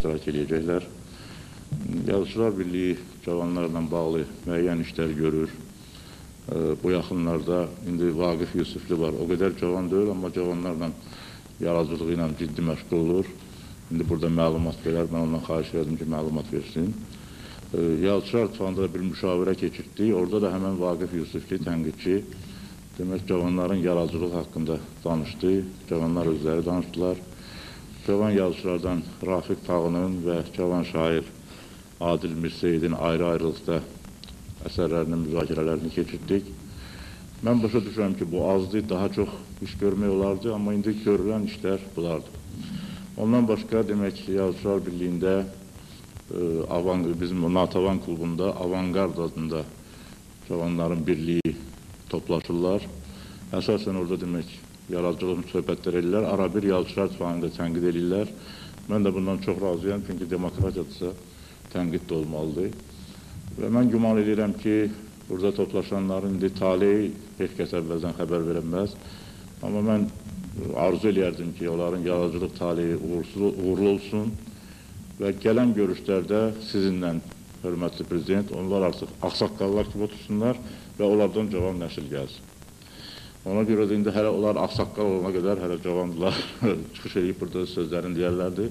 iştirak edəcəklər. Yazıçılar Birliyi cavanlarla bağlı müəyyən işlər görür. Bu yaxınlarda indi Vaqif Yusufli var. O qədər cavan deyil, amma cavanlarla yaradıcılığı ilə ciddi məşğul olur. İndi burada məlumat verər, mən ondan xahiş edirəm ki, məlumat versin. E, Yazıçılar İttifaqında da bir müşavirə keçirdik. Orada da həmən Vaqif Yusufli tənqidçi demək cavanların yaradıcılığı haqqında danışdı. Cavanlar özləri danışdılar. Cavan yazıçılardan Rafiq Tağının və cavan şair Adil Mirseyidin ayrı-ayrılıqda əsərlərinin müzakirələrini keçirdik. Mən başa düşürəm ki, bu azdır, daha çox iş görmək olardı, amma indi görülən işlər bunlardır. Ondan başqa demək ki, Yazıçılar Birliyində e, Avan, bizim Natavan klubunda Avangard adında cavanların birliyi toplaşırlar. Əsasən orada demək yaradıcılıq söhbətlər edirlər. Ara bir yazıçılar ittifaqında tənqid edirlər. Mən də bundan çox razıyam, çünki demokratiyadırsa tənqid də olmalıdır. Və mən güman edirəm ki, burada toplaşanların indi taleyi heç kəs əvvəldən xəbər verəməz. Amma mən arzu eləyərdim ki, onların yaradıcılıq taleyi uğursuz, uğurlu olsun və gələn görüşlərdə sizinlə, hörmətli prezident, onlar artıq axsaqqallar kimi otursunlar və onlardan cavan nəsil gəlsin. Ona görə də indi hələ onlar axsaqqal olana qədər hələ cavandılar çıxış edib burada sözlərini deyərlərdi.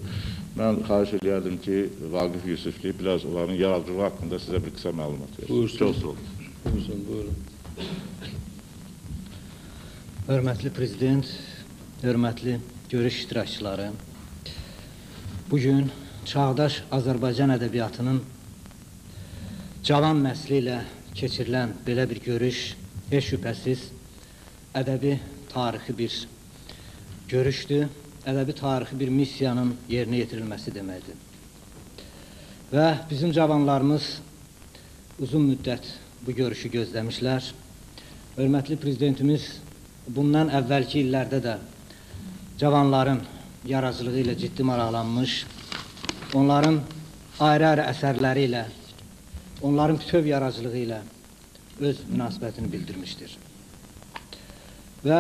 Mən xahiş eləyərdim ki, Vaqif Yusufli biraz onların yaradıcılığı haqqında sizə bir qısa məlumat versin. Buyursun. Çox sağ olun. Buyursun, buyurun. Hörmətli prezident, hörmətli görüş iştirakçıları, bugün çağdaş Azərbaycan ədəbiyyatının cavan nəsli ilə keçirilən belə bir görüş heç şübhəsiz ədəbi tarixi bir görüşdür, ədəbi tarixi bir missiyanın yerinə yetirilməsi deməkdir. Və bizim cavanlarımız uzun müddət bu görüşü gözləmişlər. Hörmətli prezidentimiz bundan əvvəlki illərdə də cavanların yaradıcılığı ilə ciddi maraqlanmış, onların ayrı-ayrı əsərləri ilə, onların bütöv yaradıcılığı ilə öz münasibətini bildirmişdir. Və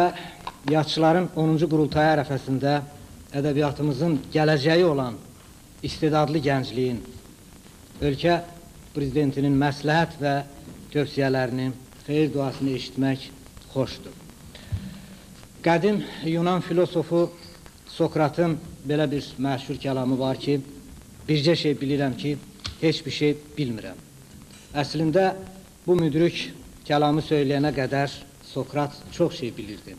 yazıçıların 10-cu qurultayı ərəfəsində ədəbiyyatımızın gələcəyi olan istedadlı gəncliyin ölkə prezidentinin məsləhət və tövsiyələrini, xeyir duasını eşitmək xoşdur. Qədim Yunan filosofu Sokratın belə bir məşhur kəlamı var ki, bircə şey bilirəm ki, heç bir şey bilmirəm. Əslində bu müdrik kəlamı söyləyənə qədər Sokrat çox şey bilirdi.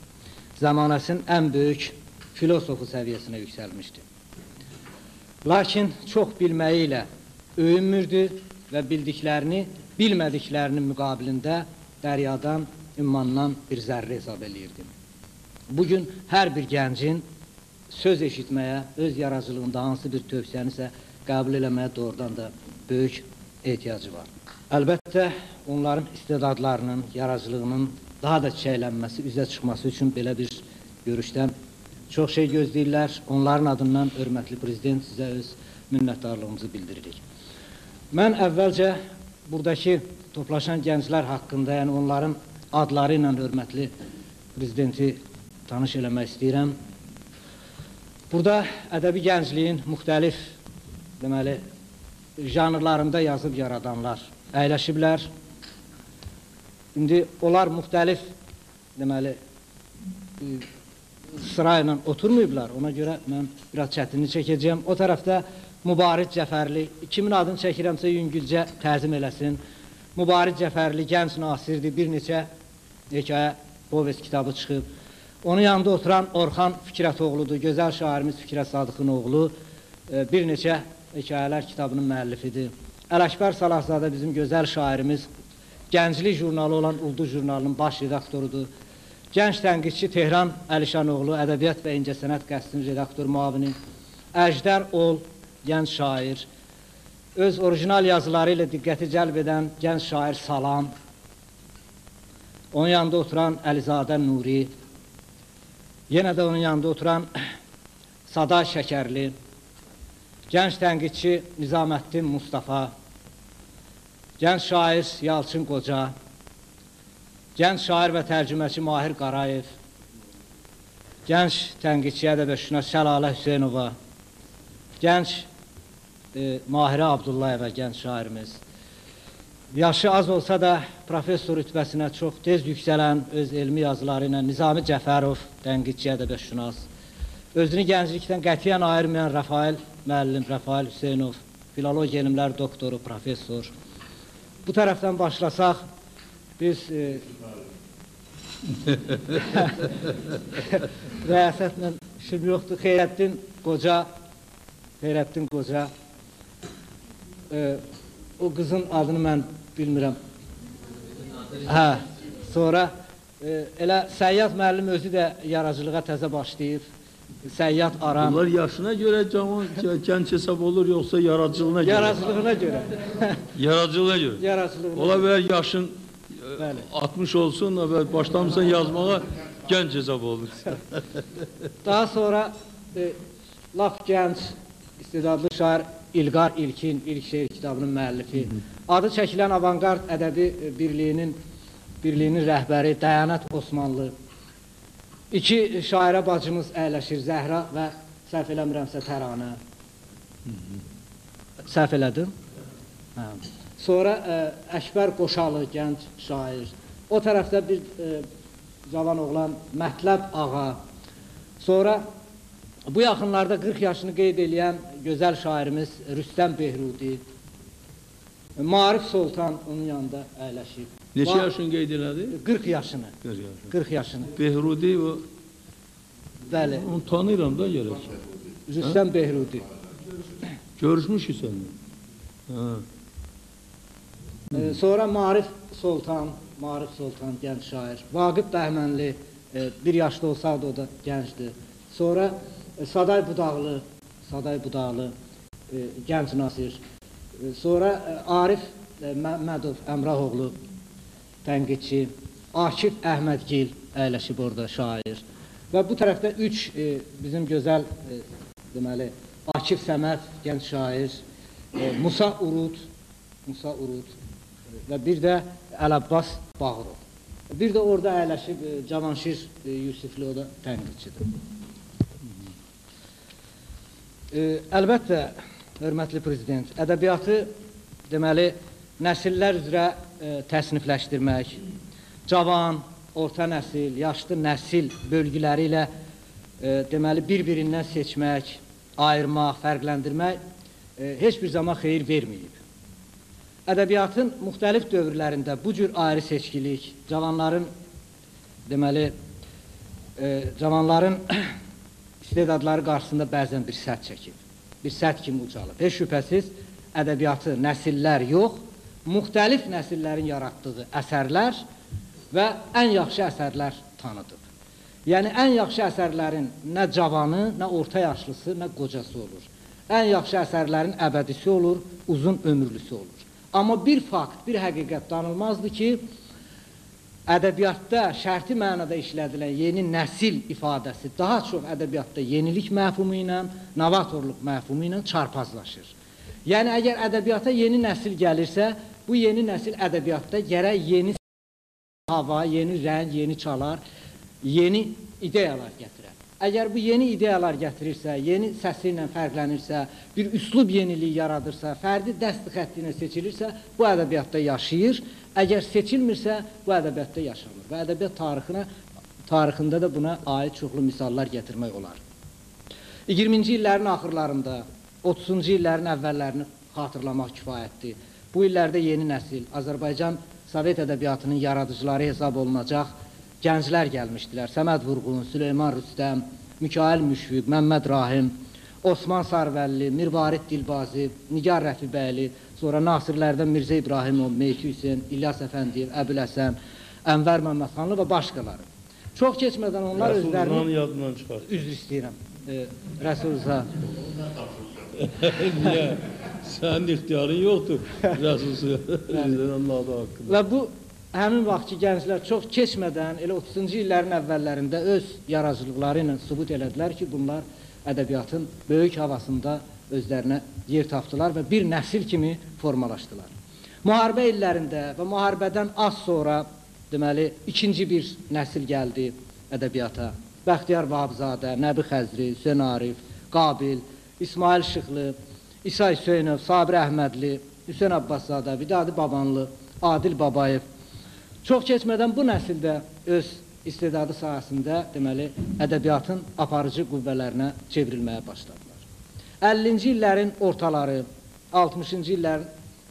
Zamanəsinin ən böyük filosofu səviyyəsinə yüksəlmişdi. Lakin çox bilməyi ilə öyünmürdü və bildiklərini bilmədiklərinin müqabilində dəryadan, ümmandan bir zərrə hesab eləyirdi. Bugün hər bir gəncin söz eşitməyə, öz yaradıcılığında hansı bir tövsiyənisə qəbul eləməyə doğrudan da böyük ehtiyacı var. Əlbəttə, onların istedadlarının, yaradıcılığının daha da çiçəklənməsi, üzə çıxması üçün belə bir görüşdən çox şey gözləyirlər. Onların adından hörmətli prezident sizə öz minnətdarlığımızı bildiririk. Mən əvvəlcə buradakı toplaşan gənclər haqqında, yəni onların adları ilə hörmətli prezidenti tanış eləmək istəyirəm. Burada ədəbi gəncliyin müxtəlif deməli janrlarında yazıb yaradanlar əyləşiblər. İndi onlar müxtəlif deməli e, sırayla oturmayıblar. Ona görə mən biraz çətinlik çəkəcəyəm. O tərəfdə Mübariz Cəfərli, kimin adını çəkirəmsə yüngülcə təzim eləsin. Mübariz Cəfərli gənc nasirdir, bir neçə hekayə povest kitabı çıxıb. Onun yanında oturan Orxan Fikrətoğludur, gözəl şairimiz Fikrət Sadıqın oğlu, e, bir neçə hekayələr kitabının müəllifidir. Ələkbər Salahzadə bizim gözəl şairimiz, gənclik jurnalı olan Ulduz jurnalının baş redaktorudur. Gənc tənqidçi Tehran Əlişanoğlu, Ədəbiyyat və İncəsənət qəzetinin redaktor müavini, Əjdər Ol, gənc şair, öz orijinal yazıları ilə diqqəti cəlb edən gənc şair Salam, onun yanında oturan Əlizadə Nuri, yenə də onun yanında oturan Sada Şəkərli, gənc tənqidçi Nizaməddin Mustafa, gənc şair Yalçın Qoca, gənc şair və tərcüməçi Mahir Qarayev, gənc tənqidçi ədəbəşünas Şəlalə Hüseynova, gənc e, Mahirə Abdullayeva gənc şairimiz. Yaşı az olsa da professor rütbəsinə çox tez yüksələn öz elmi yazıları ilə Nizami Cəfərov, tənqidçi ədəbiyyatşünas, özünü gənclikdən qətiyyən ayırmayan Rafael müəllim, Rafael Hüseynov, filologiya elmləri doktoru, professor. Bu tərəfdən başlasaq, biz e, rəyasətlə işim yoxdur. Xeyrəddin Qoca, Xeyrəddin Qoca, e, o qızın adını mən bilmirəm. Hə, sonra e, elə Səyyad müəllim özü də yaradıcılığa təzə başlayıb. Səyyad Aram. Bunlar yaşına göre cavan, genç hesap olur yoksa yaratıcılığına göre. Yaradıcılığına görə. Yaratıcılığına göre. Yaradıcılığına. Ola bilər yaşın e, Bəli. 60 olsun ve başlamışsan yazmağa genç hesap olur. Daha sonra e, laf gənc istedadlı şair İlqar İlkin, İlk şeir kitabının müəllifi. Adı çəkilən Avangard Ədəbi e, Birliyinin birliyinin rəhbəri Dəyanət Osmanlı. İki şairə bacımız əyləşir Zəhra və səhv eləmirəmsə Təranə. Səhv elədim? Hə. Sonra ə, Əkbər Qoşalı gənc şair. O tərəfdə bir ə, cavan oğlan Mətləb ağa. Sonra bu yaxınlarda 40 yaşını qeyd edən gözəl şairimiz Rüstəm Behrudi. Marif Sultan onun yanında əyləşib. Neçə Va- yaşın qeyd elədi? 40 yaşını. 40 yaşın. 40 yaşını. Behrudi o, Bəli. onu tanıyıram da gerek. Rüstəm Behrudi. Görüşmüşük seninle. Ha. Ee, sonra Marif Sultan, Marif Sultan gənc şair. Vaqif Bəhmənli e, bir yaşlı olsaydı o da gəncdir. Sonra e, Saday Budaqlı, Saday Budaqlı e, gənc nasir. E, sonra e, Arif e, Məmmədov Əmrahoğlu tənqidçi, Akif Əhmədgil əyləşib orada şair. Və bu tərəfdə 3 e, bizim gözəl e, deməli Akif Səməd gənc şair, e, Musa Urud, Musa Urud e, və bir də Əlabbas Bağırov. Bir də orada əyləşib e, Cavanşir e, Yusifli o da tənqidçidir. E, əlbəttə, hörmətli prezident, ədəbiyyatı deməli nəsillər üzrə təsnifləşdirmək, cavan, orta nəsil, yaşlı nəsil bölgüləri ilə deməli bir-birindən seçmək, ayırmaq, fərqləndirmək heç bir zaman xeyir verməyib. Ədəbiyyatın müxtəlif dövrlərində bu cür ayrı seçkilik, cavanların deməli e, cavanların istedadları qarşısında bəzən bir sədd çəkib. Bir sədd kimi ucalıb. Heç şübhəsiz ədəbiyyatı nəsillər yox, müxtəlif nəsillərin yaratdığı əsərlər və ən yaxşı əsərlər tanıdıb. Yəni ən yaxşı əsərlərin nə cavanı, nə orta yaşlısı, nə qocası olur. Ən yaxşı əsərlərin əbədisi olur, uzun ömürlüsü olur. Amma bir fakt, bir həqiqət danılmazdır ki, ədəbiyyatda şərti mənada işlədilən yeni nəsil ifadəsi daha çox ədəbiyyatda yenilik məfhumu ilə, novatorluq məfhumu ilə çarpazlaşır. Yəni əgər ədəbiyyata yeni nəsil gəlirsə, bu yeni nəsil ədəbiyyatda gərək yeni hava, yeni rəng, yeni çalar, yeni ideyalar gətirər. Əgər bu yeni ideyalar gətirirsə, yeni səsi ilə fərqlənirsə, bir üslub yeniliyi yaradırsa, fərdi dəst xətti ilə seçilirsə, bu ədəbiyyatda yaşayır. Əgər seçilmirsə, bu ədəbiyyatda yaşamır. Və ədəbiyyat tarixinə tarixində də buna aid çoxlu misallar gətirmək olar. 20-ci illərin axırlarında, 30-cu illərin əvvəllərini xatırlamaq kifayətdir. Bu illərdə yeni nəsil Azərbaycan Sovet ədəbiyyatının yaradıcıları hesab olunacaq gənclər gəlmişdilər. Səməd Vurğun, Süleyman Rüstəm, Mikail Müşfiq, Məmməd Rahim, Osman Sarvəlli, Mirvarid Dilbazi, Nigar Rəfibəyli, sonra Nasirlərdən Mirzə İbrahimov, Meyki Hüseyn, İlyas Əfəndiyev, Əbül Həsən, Ənvər Məmmədxanlı və başqaları. Çox keçmədən onlar Rəsul özlərini yadından çıxar. üzr istəyirəm. E, Rəsul Rza. Niye? Senin ixtiyarın yoktur. Rəsul adı hakkında. Və bu həmin vaxtki gənclər çox keçmədən elə 30-cu illərin əvvəllərində öz yaradıcılıqları ilə sübut elədilər ki, bunlar ədəbiyyatın böyük havasında özlərinə yer tapdılar və bir nəsil kimi formalaşdılar. Müharibə illərində və müharibədən az sonra deməli ikinci bir nəsil gəldi ədəbiyyata. Bəxtiyar Vahabzadə, Nəbi Xəzri, Hüseyn Arif, Qabil, İsmail Şıxlı, İsa Hüseynov, Sabir Əhmədli, Hüseyn Abbaszadə, Vidadi Babanlı, Adil Babayev. Çox keçmədən bu nəsildə öz istedadı sahəsində deməli ədəbiyyatın aparıcı qüvvələrinə çevrilməyə başladılar. 50-ci illərin ortaları, 60-cı illərin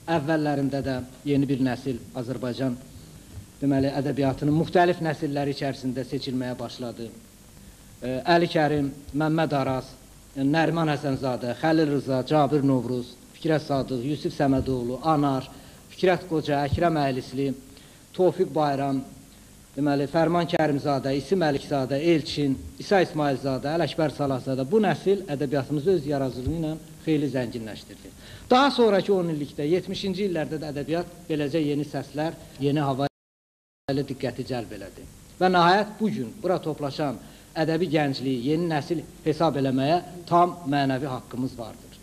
əvvəllərində də yeni bir nəsil Azərbaycan deməli ədəbiyyatının müxtəlif nəsilləri içərisində seçilməyə başladı. Əli Kərim, Məmməd Araz, Nəriman Həsənzadə, Xəlil Rıza, Cabir Novruz, Fikrət Sadıq, Yusif Səmədoğlu, Anar, Fikrət Qoca, Əkrəm Əylisli, Tofiq Bayram, deməli Fərman Kərimzadə, İsim Əlikzadə, Elçin, İsa İsmailzadə, Ələkbər Salahzadə bu nəsil ədəbiyyatımızı öz yaradıcılığı ilə xeyli zənginləşdirdi. Daha sonrakı 10 illikdə, 70-ci illərdə də ədəbiyyat beləcə yeni səslər, yeni hava ilə diqqəti cəlb elədi. Və nəhayət bu gün bura toplaşan ədəbi gəncliyi, yeni nəsil hesab eləməyə tam mənəvi haqqımız vardır.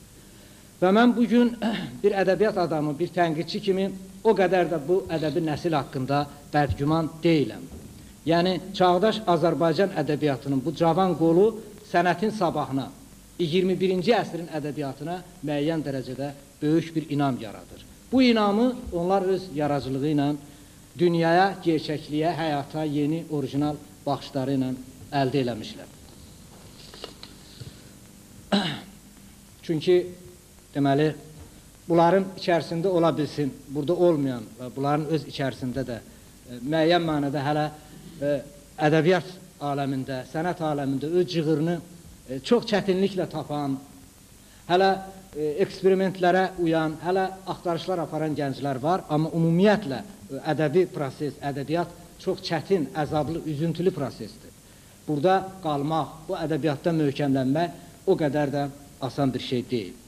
Və mən bu gün bir ədəbiyyat adamı, bir tənqidçi kimi o qədər də bu ədəbi nəsil haqqında bədgüman deyiləm. Yəni çağdaş Azərbaycan ədəbiyyatının bu cavan qolu sənətin sabahına, 21-ci əsrin ədəbiyyatına müəyyən dərəcədə böyük bir inam yaradır. Bu inamı onlar öz yaradıcılığı ilə dünyaya, gerçəkliyə, həyata yeni orijinal baxışları ilə əldə eləmişlər. Çünki deməli bunların içərisində ola bilsin, burada olmayan və bunların öz içərisində də e, müəyyən mənada hələ e, ədəbiyyat aləmində, sənət aləmində öz cığırını e, çox çətinliklə tapan, hələ eksperimentlərə uyan, hələ axtarışlar aparan gənclər var, amma ümumiyyətlə ədəbi proses, ədəbiyyat çox çətin, əzablı, üzüntülü prosesdir. Burada qalmaq, bu ədəbiyyatda möhkəmlənmək o qədər də asan bir şey deyil.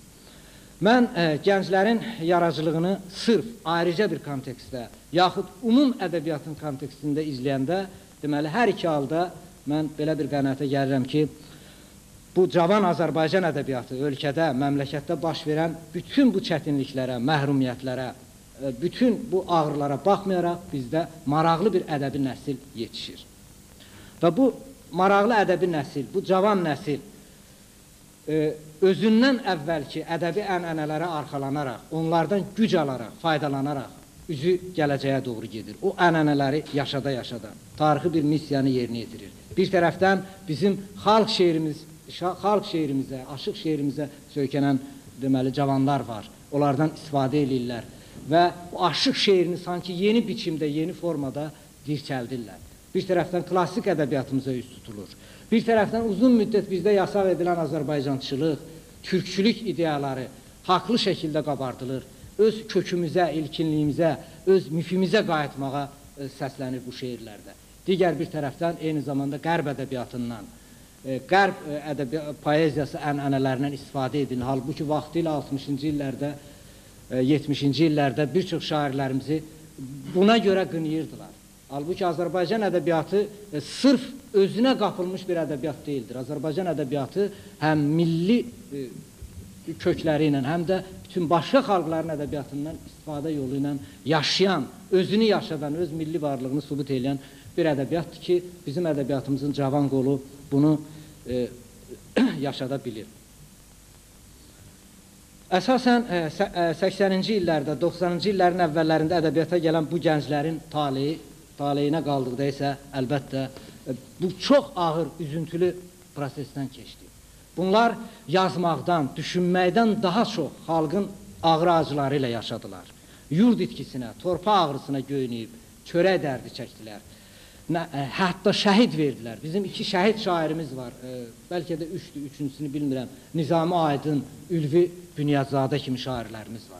Mən e, gənclərin yaradıcılığını sırf ayrıca bir kontekstdə, yaxud umum ədəbiyyatın kontekstində izləyəndə, deməli hər iki halda mən belə bir qənaətə gəlirəm ki, bu cavan Azərbaycan ədəbiyyatı ölkədə, məmləkətdə baş verən bütün bu çətinliklərə, məhrumiyyətlərə, e, bütün bu ağrılara baxmayaraq bizdə maraqlı bir ədəbi nəsil yetişir. Və bu maraqlı ədəbi nəsil, bu cavan nəsil özündən əvvəlki ədəbi ənənələrə arxalanaraq, onlardan güc alaraq, faydalanaraq üzü gələcəyə doğru gedir. O ənənələri yaşada-yaşada tarixi bir missiyanı yerinə yetirir. Bir tərəfdən bizim xalq şeirimiz, xalq şeirimizə, aşıq şeirimizə söykənən deməli cavanlar var. Onlardan istifadə eləyirlər və bu aşıq şeirini sanki yeni biçimdə, yeni formada dirçəldirlər. Bir tərəfdən klassik ədəbiyyatımıza üst tutulur. Bir tərəfdən uzun müddət bizdə yasaq edilən Azərbaycançılıq, türkçülük ideyaları haqlı şəkildə qabardılır. Öz kökümüzə, ilkinliyimizə, öz mifimizə qayıtmağa e, səslənir bu şeirlərdə. Digər bir tərəfdən eyni zamanda qərb ədəbiyyatından, e, qərb e, ədəbi poeziyası ənənələrindən istifadə edilir. Halbuki vaxtı ilə 60-cı illərdə, 70-ci illərdə bir çox şairlərimizi buna görə qınayırdılar. Halbuki Azərbaycan ədəbiyyatı e, sırf özünə qapılmış bir ədəbiyyat deyildir. Azərbaycan ədəbiyyatı həm milli e, kökləri ilə, həm də bütün başqa xalqların ədəbiyyatından istifadə yolu ilə yaşayan, özünü yaşadan, öz milli varlığını sübut edən bir ədəbiyyatdır ki, bizim ədəbiyyatımızın cavan qolu bunu e, yaşada bilir. Əsasən e, 80-ci e, illərdə, 90-cı illərin əvvəllərində ədəbiyyata gələn bu gənclərin taleyi taleyinə qaldıqda isə əlbəttə e, bu çox ağır, üzüntülü prosesdən keçdi. Bunlar yazmaqdan, düşünməkdən daha çox xalqın ağır acıları ilə yaşadılar. Yurd itkisinə, torpaq ağrısına göynəyib, çörək dərdi çəkdilər. Nə, ə, e, hətta şəhid verdilər. Bizim iki şəhid şairimiz var. Ə, e, bəlkə də üçdür, üçüncüsünü bilmirəm. Nizami Aydın, Ülvi Bünyadzadə kimi şairlərimiz var.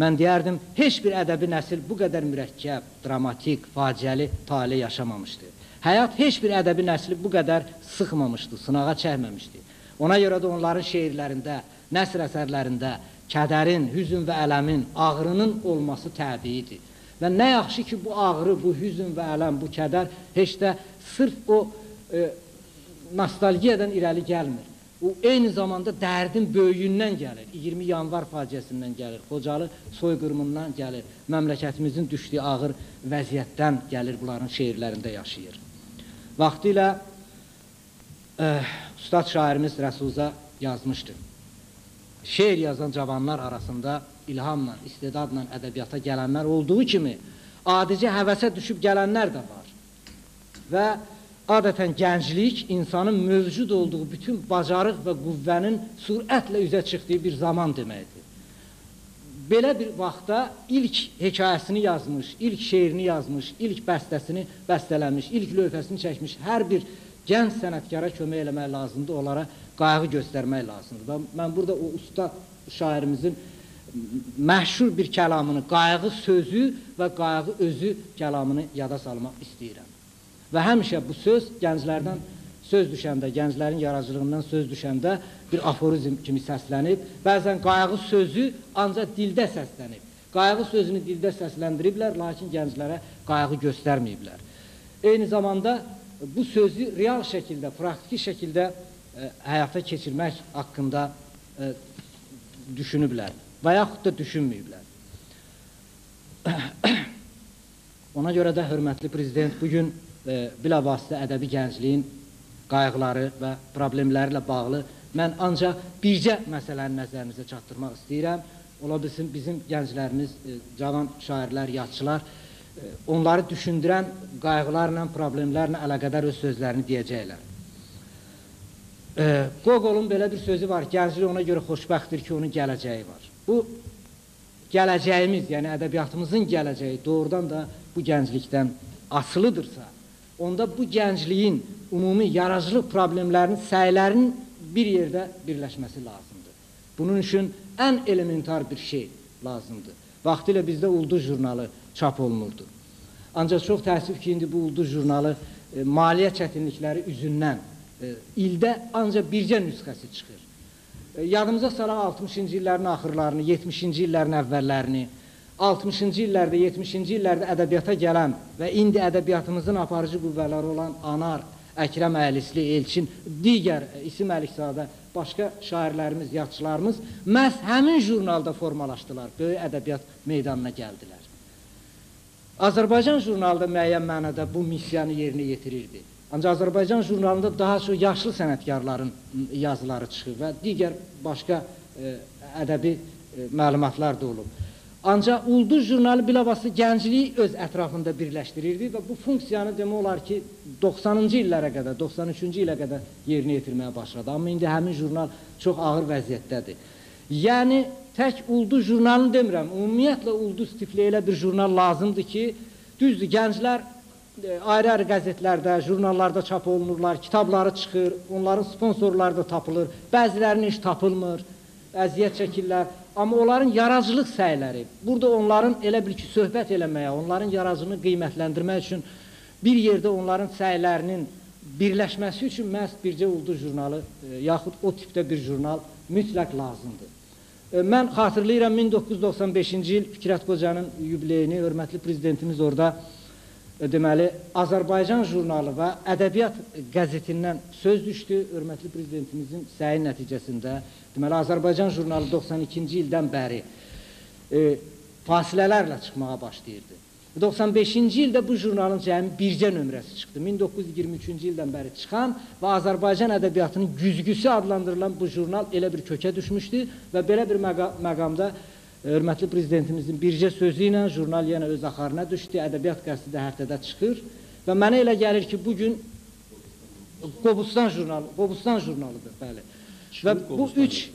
Mən deyərdim, heç bir ədəbi nəsil bu qədər mürəkkəb, dramatik, faciəli tale yaşamamışdı. Həyat heç bir ədəbi nəsli bu qədər sıxmamışdı, sınağa çəkməmişdi. Ona görə də onların şeirlərində, nəsr əsərlərində kədərin, hüzün və ələmin, ağrının olması təbiidir. Və nə yaxşı ki, bu ağrı, bu hüzün və ələm, bu kədər heç də sırf o e, nostalgiyadan irəli gəlmir. O eyni zamanda dərdin böyüyündən gəlir. 20 yanvar faciəsindən gəlir. Xocalı soyqırımından gəlir. Məmləkətimizin düşdüyü ağır vəziyyətdən gəlir bunların şeirlərində yaşayır. Vaxtilə ə, ustad şairimiz Rəsulza yazmışdı. şeir yazan cavanlar arasında ilhamla, istedadla ədəbiyyata gələnlər olduğu kimi adicə həvəsə düşüb gələnlər də var. Və adətən gənclik insanın mövcud olduğu bütün bacarıq və qüvvənin sürətlə üzə çıxdığı bir zaman deməkdir. Belə bir vaxtda ilk hekayəsini yazmış, ilk şeirini yazmış, ilk bəstəsini bəstələmiş, ilk lövhəsini çəkmiş hər bir gənc sənətkara kömək eləmək lazımdır, onlara qayğı göstərmək lazımdır. Və mən burada o usta şairimizin məşhur bir kəlamını, qayğı sözü və qayğı özü kəlamını yada salmaq istəyirəm. Və həmişə bu söz gənclərdən söz düşəndə, gənclərin yaradıcılığından söz düşəndə bir aforizm kimi səslənib. Bəzən qayğı sözü ancaq dildə səslənib. Qayğı sözünü dildə səsləndiriblər, lakin gənclərə qayğı göstərməyiblər. Eyni zamanda bu sözü real şəkildə, praktiki şəkildə e, həyata keçirmək haqqında e, düşünüblər və yaxud da düşünməyiblər. Ona görə də hörmətli prezident bu gün bilavasitə ədəbi gəncliyin qayğıları və problemləri ilə bağlı mən ancaq bircə məsələni nəzərinizə çatdırmaq istəyirəm. Ola bilsin bizim gənclərimiz, e, cavan şairlər, yadçılar e, onları düşündürən qayğılarla, problemlərlə əlaqədar öz sözlərini deyəcəklər. E, Gogolun belə bir sözü var, gənclik ona görə xoşbəxtdir ki, onun gələcəyi var. Bu gələcəyimiz, yəni ədəbiyyatımızın gələcəyi doğrudan da bu gənclikdən asılıdırsa, onda bu gəncliyin ümumi yaradıcılıq problemlərinin, səylərinin bir yerdə birləşməsi lazımdır. Bunun üçün ən elementar bir şey lazımdır. Vaxtilə bizdə Ulduz jurnalı çap olunurdu. Ancaq çox təəssüf ki, indi bu Ulduz jurnalı e, maliyyə çətinlikləri üzündən e, ildə ancaq bircə nüsxəsi çıxır. E, yadımıza salaq 60-cı illərin axırlarını, 70-ci illərin əvvəllərini, 60-cı illərdə, 70-ci illərdə ədəbiyyata gələn və indi ədəbiyyatımızın aparıcı qüvvələri olan Anar, Əkrəm Əylisli, Elçin, digər İsim Əlikzadə, başqa şairlərimiz, yazıçılarımız məhz həmin jurnalda formalaşdılar, böyük ədəbiyyat meydanına gəldilər. Azərbaycan jurnalı da müəyyən mənada bu missiyanı yerinə yetirirdi. Ancaq Azərbaycan jurnalında daha çox yaşlı sənətkarların yazıları çıxır və digər başqa e, ədəbi e, məlumatlar da olub. Ancaq Ulduz jurnalı bilavasitə gəncliyi öz ətrafında birləşdirirdi və bu funksiyanı demək olar ki 90-cı illərə qədər, 93-cü ilə qədər yerinə yetirməyə başladı. Amma indi həmin jurnal çox ağır vəziyyətdədir. Yəni tək Ulduz jurnalını demirəm, ümumiyyətlə Ulduz tipli elə bir jurnal lazımdır ki, düzdür, gənclər e, ayrı-ayrı qəzetlərdə, jurnallarda çap olunurlar, kitabları çıxır, onların sponsorları da tapılır, bəzilərinin iş tapılmır, əziyyət çəkirlər. Amma onların yaradıcılıq səyləri, burada onların elə bil ki, söhbət eləməyə, onların yaradıcılığını qiymətləndirmək üçün bir yerdə onların səylərinin birləşməsi üçün məhz bircə ulduz jurnalı e, yaxud o tipdə bir jurnal mütləq lazımdır. E, mən xatırlayıram 1995-ci il Fikrət Qocanın yubileyini hörmətli prezidentimiz orada deməli Azərbaycan jurnalı və ədəbiyyat qəzetindən söz düşdü. Hörmətli prezidentimizin səyi nəticəsində deməli Azərbaycan jurnalı 92-ci ildən bəri e, fasilələrlə çıxmağa başlayırdı. 95-ci ildə bu jurnalın cəmi bircə nömrəsi çıxdı. 1923-cü ildən bəri çıxan və Azərbaycan ədəbiyyatının güzgüsü adlandırılan bu jurnal elə bir kökə düşmüşdü və belə bir məqa məqamda hörmətli prezidentimizin bircə sözü ilə jurnal yenə öz axarına düşdü. Ədəbiyyat qəzeti də həftədə çıxır və mənə elə gəlir ki, bu gün Qobustan jurnalı, Qobustan jurnalıdır, bəli. Və bu üç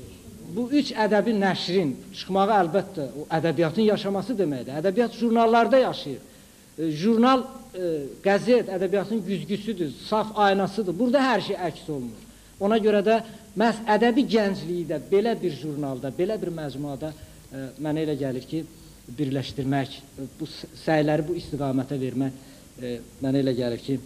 bu üç ədəbi nəşrin çıxmağı əlbəttə o ədəbiyyatın yaşaması deməkdir. Ədəbiyyat jurnallarda yaşayır. E, jurnal, e, qəzet ədəbiyyatın güzgüsüdür, saf aynasıdır. Burada hər şey əks olunur. Ona görə də məhz ədəbi gəncliyi də belə bir jurnalda, belə bir məcmuada mənə elə gəlir ki, birləşdirmək, bu səyləri bu istiqamətə vermək mənə elə gəlir ki,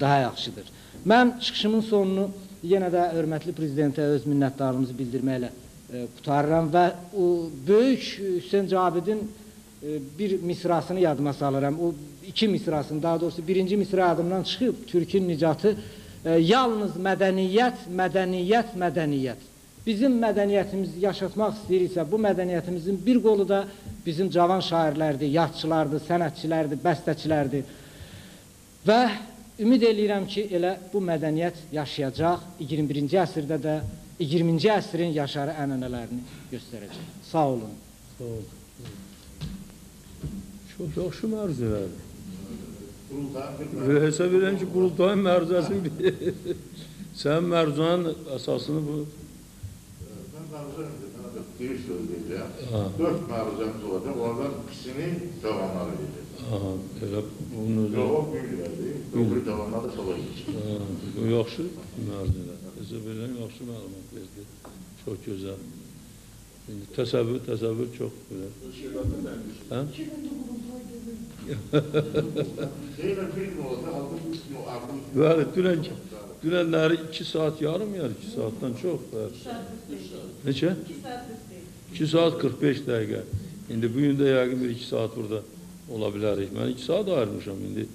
daha yaxşıdır. Mən çıxışımın sonunu yenə də hörmətli prezidentə öz minnətdarlığımızı bildirməklə qutarıram və o böyük Hüseyn Cavidin e, bir misrasını yadıma salıram. O iki misrasını, daha doğrusu birinci misra yadımdan çıxıb Türkün nicatı yalnız mədəniyyət, mədəniyyət, mədəniyyət. Bizim mədəniyyətimizi yaşatmaq istəyiriksə, bu mədəniyyətimizin bir qolu da bizim cavan şairlərdir, yazçılardır, sənətçilərdir, bəstəçilərdir. Və ümid eləyirəm ki, elə bu mədəniyyət yaşayacaq 21-ci əsrdə də 20-ci əsrin yaşarı ənənələrini göstərəcək. Sağ olun. Sağ ol. Çox yaxşı məruzələrdir. Və hesab edirəm ki, qurultayın məruzəsini bir... Sənin məruzanın əsasını bu... Ben məruzə önce giriş söyleyeceğim. Ha. Dört məruzəmiz olacak. Oradan ikisini cavanlar edeceğiz. Aha, elə bunun özü... Yok, o büyülerdi. Öbürü cavanlar da sola gidecek. Ha, bu yaxşı məruzələr. Hesab edirəm, yaxşı məlumat verdi. Çox gözəl. İndi təsəvvür, təsəvvür çox belə. Hə? Şeyle bir mi olacak? Halbuki üç mü? Artı üç mü? Bəli, dünən dünənləri 2 saat yarım ya, 2 saatdan çox. Bəli. Neçə? 2 saat 45 dəqiqə. İndi bu gün də yəqin bir 2 saat burada ola bilərik. Mən 2 saat ayırmışam indi.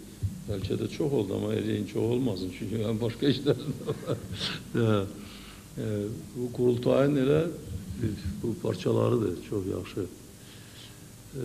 Bəlkə də çox oldu amma eləyin çox olmasın çünki mən başqa işlərim də var. Hə. E, bu qurultayın elə bir- bu parçalarıdır, çox yaxşı. E,